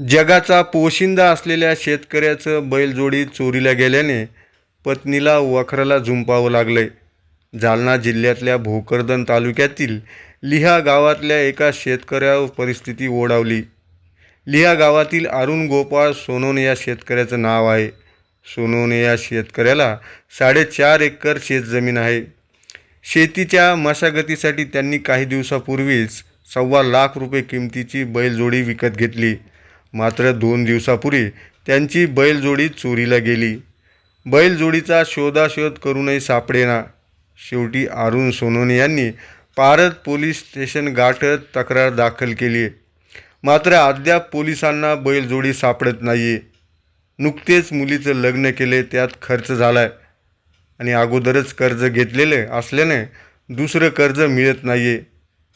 जगाचा पोशिंदा असलेल्या शेतकऱ्याचं बैलजोडी चोरीला गेल्याने पत्नीला वखराला झुंपावं लागलंय. जालना जिल्ह्यातल्या भोकरदन तालुक्यातील लिहा गावातल्या एका शेतकऱ्यावर परिस्थिती ओढावली. लिहा गावातील अरुण गोपाळ सोनोने या शेतकऱ्याचं नाव आहे. सोनोने या शेतकऱ्याला साडेचार एकर शेतजमीन आहे. शेतीच्या मशागतीसाठी त्यांनी काही दिवसापूर्वीच सव्वा लाख रुपये किमतीची बैलजोडी विकत घेतली. मात्र दोन दिवसापूर्वी त्यांची बैलजोडी चोरीला गेली. बैलजोडीचा शोधाशोध करूनही सापडेना. शेवटी अरुण सोनोने यांनी पारत पोलीस स्टेशन गाठत तक्रार दाखल केली. आहे मात्र अद्याप पोलिसांना बैलजोडी सापडत नाही आहे नुकतेच मुलीचं लग्न केले त्यात खर्च झाला आहे आणि अगोदरच कर्ज घेतलेले असल्याने दुसरं कर्ज मिळत नाही आहे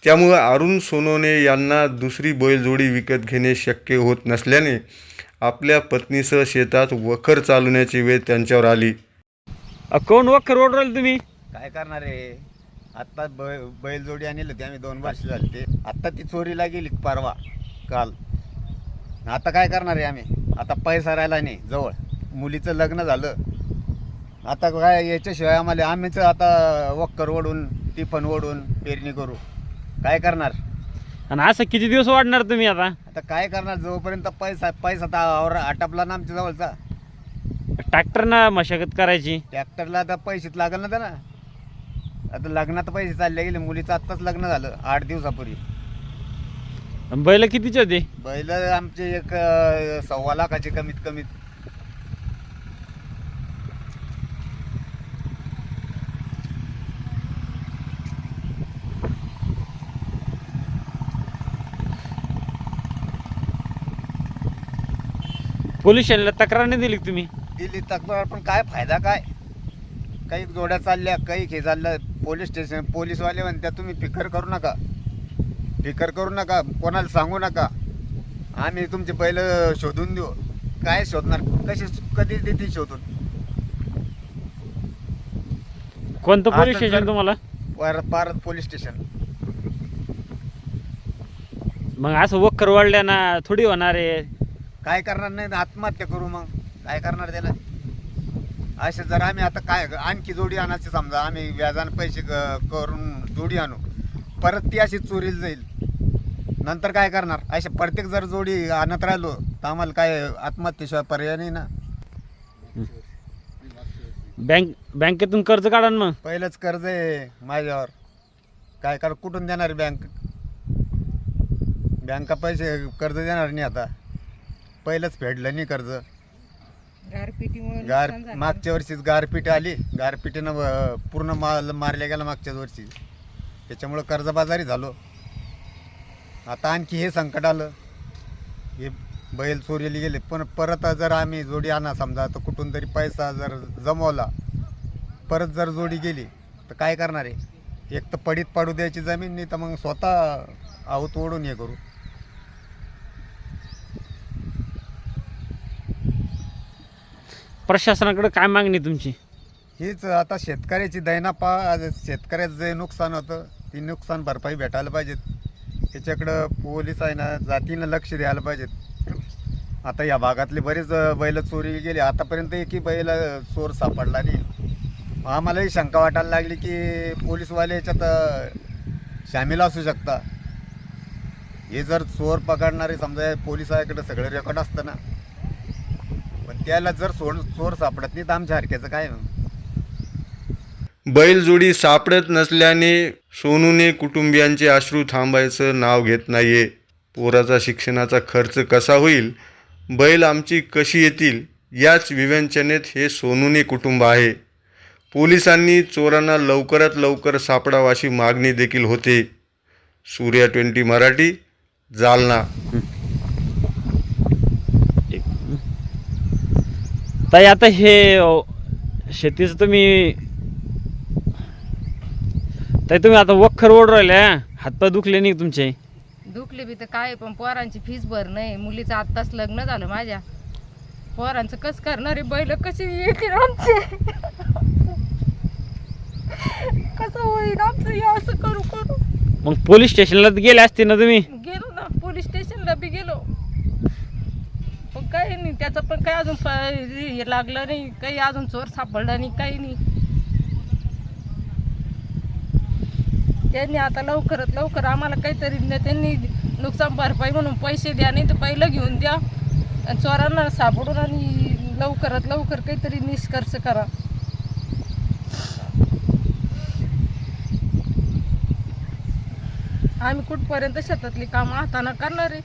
त्यामुळं अरुण सोनोने यांना दुसरी बैलजोडी विकत घेणे शक्य होत नसल्याने आपल्या पत्नीसह शेतात वखर चालवण्याची वेळ त्यांच्यावर आली. कोण वखर ओढराल तुम्ही? काय करणार आहे? आत्ता बै बैलजोडी आणली होती आम्ही दोन वर्ष झाली ते आत्ता ती चोरीला गेली परवा काल. आता काय करणार आहे आम्ही? आता पैसा राहिला नाही जवळ. मुलीचं लग्न झालं. आता काय याच्याशिवाय आम्हाला आम्हीच आता वक्कर ओढून टिफन ओढून पेरणी करू. काय करणार? आणि असं किती दिवस वाढणार तुम्ही आता? आता काय करणार? जोपर्यंत पैसा पैसा तर आवर आटापला ना आमच्या जवळचा. ट्रॅक्टरना मशागत करायची? ट्रॅक्टरला आता पैसेच लागल ना त्यांना आता लग्नात पैसे चालले गेले मुलीचं आत्ताच लग्न झालं आठ दिवसापूर्वी. आणि बैल कितीचे होते? बैल आमचे एक अं, सव्वा लाखाचे कमीत कमीत. पोलीस स्टेशनला तक्रार नाही दिली का तुम्ही? दिली तक्रार पण काय फायदा काय? काही जोड्या चालल्या काही हे चाललं. पोलीस स्टेशन पोलीसवाले म्हणतात तुम्ही फिकर करू नका. फिकर करू नका. कोणाला सांगू नका. आम्ही तुमचे बैल शोधून देऊ. काय शोधणार? कशी कधी देतील शोधून. कोणतं पोलीस आता स्टेशन जर- तुम्हाला? पार पारत पोलीस स्टेशन. मग असं वखर वाढल्याना थोडी होणार आहे. काय करणार नाही आत्महत्या करू मग. काय करणार त्याला? असे जर आम्ही आता काय आणखी जोडी आणायची समजा आम्ही व्याजाने पैसे करून जोडी आणू. परत ती अशी चोरीला जाईल. नंतर काय करणार? असे प्रत्येक जर जोडी आणत राहिलो तर आम्हाला काय आत्महत्येशिवाय पर्याय नाही ना. बँक बँकेतून कर्ज काढा ना मग. पहिलंच कर्ज आहे माझ्यावर. काय कर कुठून देणार बँक? बँका पैसे कर्ज देणार नाही आता. पहिलंच फेडलं नाही कर्ज. गारपिटीमुळे गार नुकसान झालं. मागच्या वर्षीच गारपीट आली. गारपिटीनं अं, पूर्ण माल मारल्या गेला मागच्याच वर्षी. त्याच्यामुळं कर्जबाजारी झालो. आता आणखी हे संकट आलं. हे बैल चोरीला गेले. पण परत जर आम्ही जोडी आणा समजा तर कुठून तरी पैसा जर जमवला परत जर जोडी गेली तर काय करणार आहे? एक तर पडीत पाडू द्यायची जमीन नाही तर मग स्वतः आऊत ओढून हे करू. प्रशासनाकडे काय मागणी तुमची? हीच आता शेतकऱ्याची दैना पा शेतकऱ्याचं जे नुकसान होतं ती नुकसान भरपाई भेटायला पाहिजेत. त्याच्याकडं पोलीस आहे ना जातीनं लक्ष द्यायला पाहिजेत. आता या भागातले बरेच बैल चोरी गेले. आतापर्यंत एकही बैल चोर सापडला नाही. आम्हालाही शंका वाटायला लागली की पोलीसवाले याच्यात सामील असू शकता. हे जर चोर पकडणारे समजा पोलिसाकडे सगळं रेकॉर्ड असतं ना. पण त्याला जर सोड चोर सापडत नाही तर आमच्या हरक्याचं काय? बैलजोडी सापडत नसल्याने सोनूने कुटुंबियांचे अश्रू थांबायचं नाव घेत नाहीये. पोराचा शिक्षणाचा खर्च कसा होईल? बैल आमची कशी येतील? याच विवेचनेत हे सोनूने कुटुंब आहे. पोलिसांनी चोरांना लवकरात लवकर सापडावा अशी मागणी देखील होते. सूर्या ट्वेंटी मराठी जालना. ताई आता हे शेतीचं तुम्ही ताई तुम्ही आता वखर ओढ राहिले? हातपाय दुखले नाही का तुमचे? दुखली बी तर काय पण पोरांची फीस भर नाही. मुलीचं आत्ताच लग्न झालं माझ्या. पोरांचं कस करणारे बैल कशी येतील आमचे? कसं होईल आमचं हे असं करू करू? मग पोलीस स्टेशनला गेले असते ना तुम्ही? गेलो ना पोलीस स्टेशनला बी गेलो. त्याचं पण काही अजून प- हे लागलं नाही काही अजून चोर सापडला नाही काही नाही. त्यांनी आता लवकरात लवकर आम्हाला काहीतरी न- त्यांनी नुकसान भरपाई म्हणून पैसे द्या नाही तर पहिलं घेऊन द्या. आणि चोरांना सापडून आणि लवकरात लवकर काहीतरी निष्कर्ष करा. आम्ही कुठपर्यंत शेतातली कामं हातानं करणार आहे?